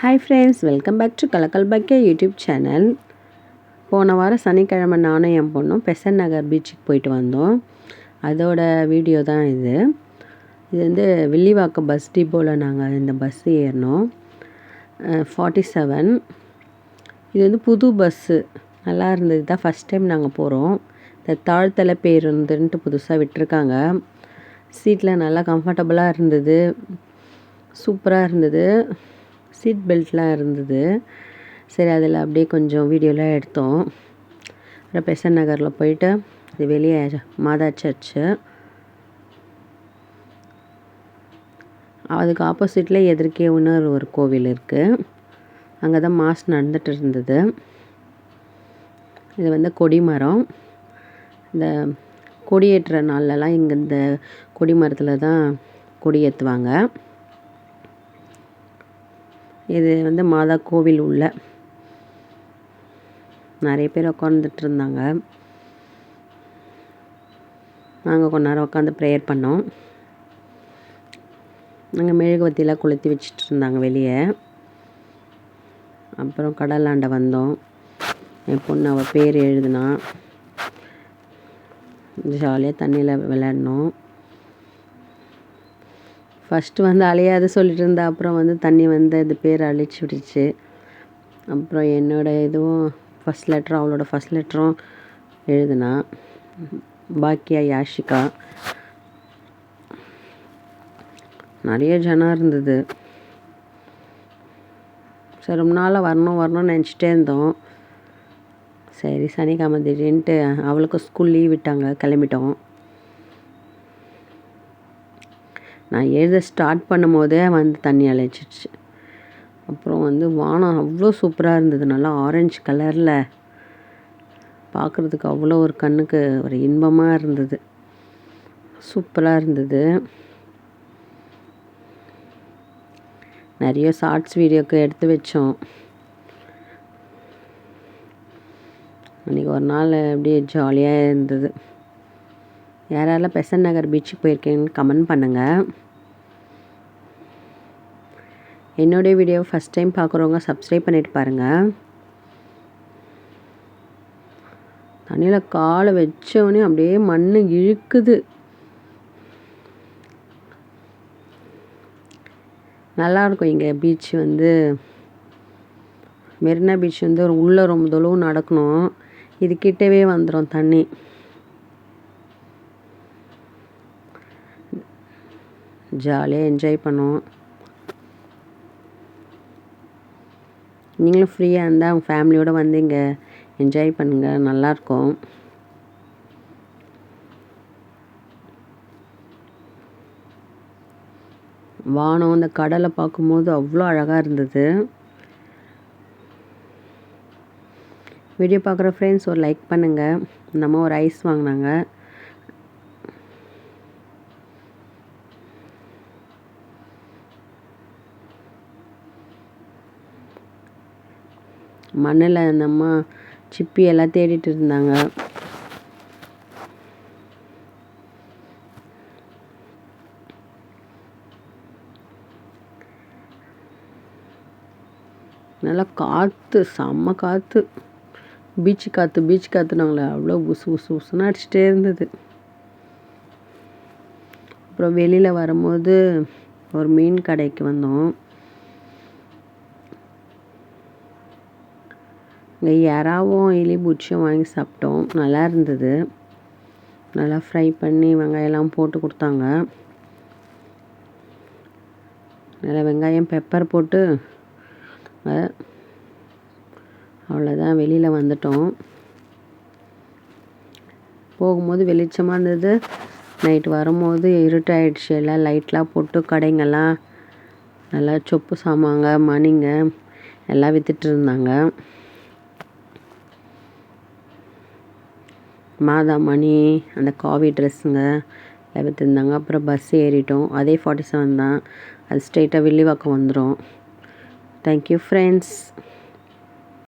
Hi friends welcome back to கலக்கல் பக்கே YouTube channel போன வாரம் சனிக்கிழமை நானும் என் பொண்ணும் பெசன் நகர் பீச்சுக்கு போயிட்டு வந்தோம். அதோட வீடியோ தான் இது. இது வந்து வில்லிவாக்கம் பஸ் டிப்போவில் நாங்கள் இந்த பஸ் ஏறினோம். ஃபார்ட்டி செவன் இது வந்து புது பஸ்ஸு நல்லா இருந்தது. தான் ஃபஸ்ட் டைம் நாங்கள் போகிறோம் இந்த தாழ்த்தலை பேருந்துன்ட்டு புதுசாக விட்டுருக்காங்க. சீட்டில் நல்லா கம்ஃபர்டபுளாக இருந்தது. சூப்பராக இருந்தது. சீட் பெல்ட்லாம் இருந்தது. சரி அதில் அப்படியே கொஞ்சம் வீடியோலாம் எடுத்தோம். அப்புறம் பெசன் நகரில் போயிட்டு இது வெளியே மாதா சர்ச்சு. அதுக்கு ஆப்போசிட்டில் எதிர்க்கே இன்னொரு ஒரு கோவில் இருக்குது அங்கே தான் மாஸ் நடந்துட்டு இருந்தது. இது வந்து கொடிமரம் இந்த கொடியேற்ற நாள்லலாம் இங்கே இந்த கொடிமரத்தில் தான் கொடி ஏற்றுவாங்க இது வந்து மாதா கோவில் உள்ள. நிறைய பேர் உட்காந்துட்டு இருந்தாங்க. நாங்கள் கொஞ்ச நேரம் உட்காந்து ப்ரேயர் பண்ணோம். நாங்கள் மெழுகுவத்திலாம் கொளுத்தி வச்சுட்டு இருந்தாங்க வெளியே. அப்புறம் கடலாண்டை வந்தோம். என் பொண்ணு அவள் பேர் எழுதுனா. ஜாலியாக தண்ணியில் விளையாடினோம் ஃபஸ்ட்டு வந்து அலையாத சொல்லிட்டு இருந்தா அப்புறம் வந்து தண்ணி வந்து அது பேர் அழிச்சு விடுச்சு அப்புறம் என்னோடய இதுவும் ஃபஸ்ட் லெட்டரும் அவளோட ஃபஸ்ட் லெட்டரும் எழுதுனா பாக்கியா யாஷிகா. நிறைய ஜனம் இருந்தது. சரி ரொம்ப நாளாக வரணும் வரணும்னு நினச்சிட்டே இருந்தோம். சரி சனிக்கிழமை திடீர்னுட்டு அவளுக்கும் ஸ்கூல் லீவ் விட்டாங்க கிளம்பிட்டோம். நான் எழுத ஸ்டார்ட் பண்ணும் போதே வந்து தண்ணி அலைச்சிடுச்சு அப்புறம் வந்து வானம் அவ்வளோ சூப்பராக இருந்தது. நல்லா ஆரஞ்சு கலரில் பார்க்குறதுக்கு அவ்வளோ ஒரு கண்ணுக்கு ஒரு இன்பமாக இருந்தது. சூப்பராக இருந்தது. நிறைய ஷார்ட்ஸ் வீடியோக்கு எடுத்து வச்சோம். அன்றைக்கி ஒரு நாள் அப்படியே ஜாலியாக இருந்தது. யாரெல்லாம் பெசன் நகர் பீச்சுக்கு போயிருக்கீங்கன்னு கமெண்ட் பண்ணுங்கள் என்னுடைய வீடியோ ஃபஸ்ட் டைம் பார்க்குறவங்க சப்ஸ்கிரைப் பண்ணிட்டு பாருங்கள் தண்ணியில் காலை வச்சவொடனே அப்படியே மண் இழுக்குது. நல்லாயிருக்கும் இங்கே பீச் வந்து. மெரினா பீச் வந்து உள்ளே ரொம்ப தொலைவு நடக்கணும். இது கிட்டவே வந்துடும் தண்ணி. ஜாலியாக என்ஜாய் பண்ணுவோம். நீங்களும் ஃப்ரீயாக இருந்தால் உங்கள் ஃபேமிலியோடு வந்து இங்கே என்ஜாய் பண்ணுங்கள் நல்லாயிருக்கும் வானம் அந்த கடலை பார்க்கும்போது அவ்வளோ அழகாக இருந்தது. வீடியோ பார்க்குற ஃப்ரெண்ட்ஸ் ஒரு லைக் பண்ணுங்கள் நம்ம ஒரு ஐஸ் வாங்கினாங்க. மண்ணில் அந்த அம்மா சிப்பி எல்லாம் தேடிட்டு இருந்தாங்க. நல்லா காற்று செம்ம காற்று பீச்சு காற்று பீச் காற்றுனாங்களே அவ்வளோ உசு உசு உசுன்னு அடிச்சிட்டே இருந்தது. அப்புறம் வெளியில் வரும்போது ஒரு மீன் கடைக்கு வந்தோம். இங்கே இறாவும் எலி பூச்சியும் வாங்கி சாப்பிட்டோம். நல்லா இருந்தது. நல்லா ஃப்ரை பண்ணி வெங்காயம்லாம் போட்டு கொடுத்தாங்க. நல்லா வெங்காயம் பெப்பர் போட்டு அவ்வளோதான் வெளியில் வந்துட்டோம். போகும்போது வெளிச்சமாக இருந்தது. நைட்டு வரும்போது இருட்டாயிடுச்சு. எல்லாம் லைட்லாம் போட்டு கடைங்கெல்லாம் நல்லா சொப்பு சாமாங்க மணிங்க எல்லாம் விற்றுட்டு இருந்தாங்க. மாதா மணி அந்த காவி ட்ரெஸ்ஸுங்க எல்லாம் விற்றுருந்தாங்க அப்புறம் பஸ் ஏறிட்டோம். அதே ஃபார்ட்டி செவன் தான். அது ஸ்ட்ரெயிட்டாக வில்லிவாக்கம் வந்துடும் தேங்க்யூ ஃப்ரெண்ட்ஸ்